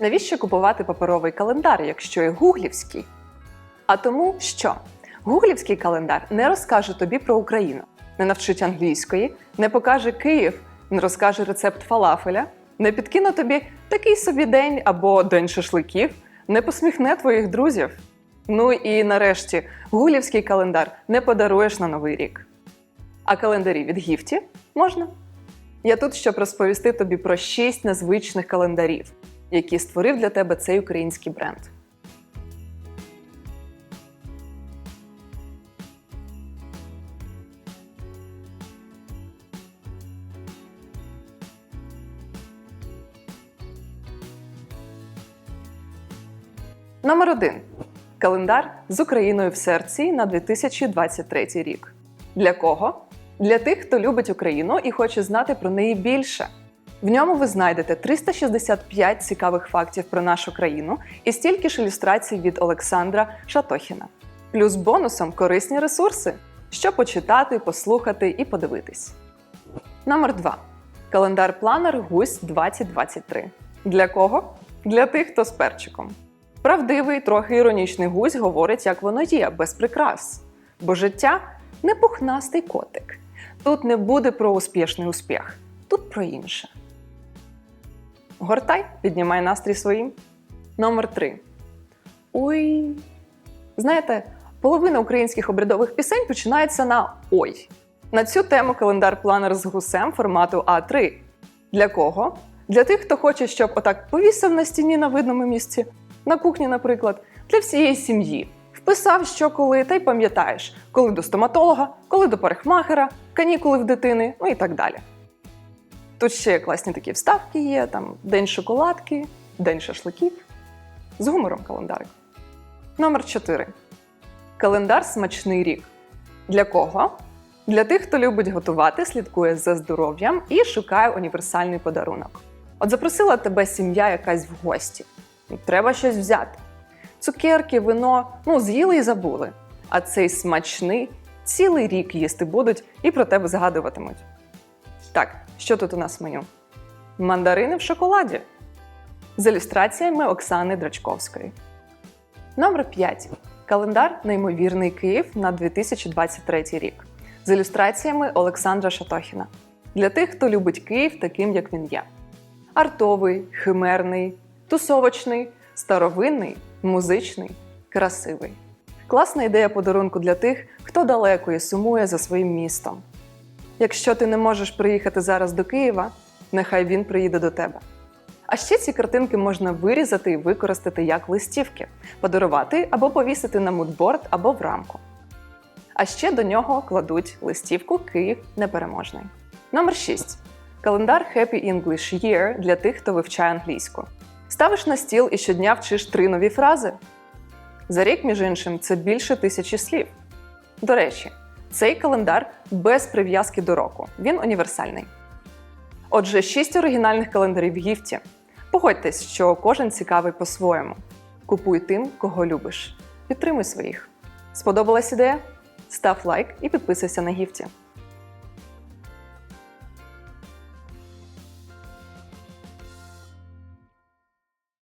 Навіщо купувати паперовий календар, якщо є гуглівський? А тому що гуглівський календар не розкаже тобі про Україну, не навчить англійської, не покаже Київ, не розкаже рецепт фалафеля, не підкине тобі такий собі день або день шашликів, не посміхне твоїх друзів. Ну і нарешті гуглівський календар не подаруєш на новий рік. А календарі від гіфті можна. Я тут, щоб розповісти тобі про шість незвичних календарів, які створив для тебе цей український бренд. Номер один календар з Україною в серці на 2023 рік. Для кого? Для тих, хто любить Україну і хоче знати про неї більше. В ньому ви знайдете 365 цікавих фактів про нашу країну і стільки ж ілюстрацій від Олександра Шатохіна. Плюс бонусом корисні ресурси, що почитати, послухати і подивитись. Номер 2. Календар-планер Гусь 2023. Для кого? Для тих, хто з перчиком. Правдивий, трохи іронічний гусь говорить, як воно є, без прикрас. Бо життя не пухнастий котик. Тут не буде про успішний успіх, тут про інше. Гортай, піднімай настрій своїм. Номер 3. Ой. Знаєте, половина українських обрядових пісень починається на ой. На цю тему календар-планер з гусем формату А3. Для кого? Для тих, хто хоче, щоб отак повісив на стіні на видному місці, на кухні, наприклад, для всієї сім'ї. Вписав, що коли, та й пам'ятаєш, коли до стоматолога, коли до парикмахера, канікули в дитини, ну і так далі. Тут ще класні такі вставки є: там День шоколадки, День шашликів. З гумором календарик. Номер 4. Календар Смачний рік. Для кого? Для тих, хто любить готувати, слідкує за здоров'ям і шукає універсальний подарунок. От запросила тебе сім'я якась в гості. Треба щось взяти. Цукерки, вино, ну, з'їли і забули. А цей смачний цілий рік їсти будуть і про тебе згадуватимуть. Так, що тут у нас в меню? Мандарини в шоколаді з ілюстраціями Оксани Драчковської. Номер 5. Календар Неймовірний Київ на 2023 рік з ілюстраціями Олександра Шатохіна. Для тих, хто любить Київ таким, як він є. Артовий, химерний, тусовочний, старовинний, музичний, красивий. Класна ідея подарунку для тих, хто далеко і сумує за своїм містом. Якщо ти не можеш приїхати зараз до Києва, нехай він приїде до тебе. А ще ці картинки можна вирізати і використати як листівки, подарувати або повісити на мудборд або в рамку. А ще до нього кладуть листівку Київ непереможний. Номер 6. Календар Happy English Year для тих, хто вивчає англійську. Ставиш на стіл і щодня вчиш три нові фрази. За рік, між іншим, це більше тисячі слів. До речі, цей календар без прив'язки до року. Він універсальний. Отже, шість оригінальних календарів в гіфті. Погодьтесь, що кожен цікавий по-своєму. Купуй тим, кого любиш. Підтримуй своїх. Сподобалась ідея? Став лайк і підписуйся на гіфті.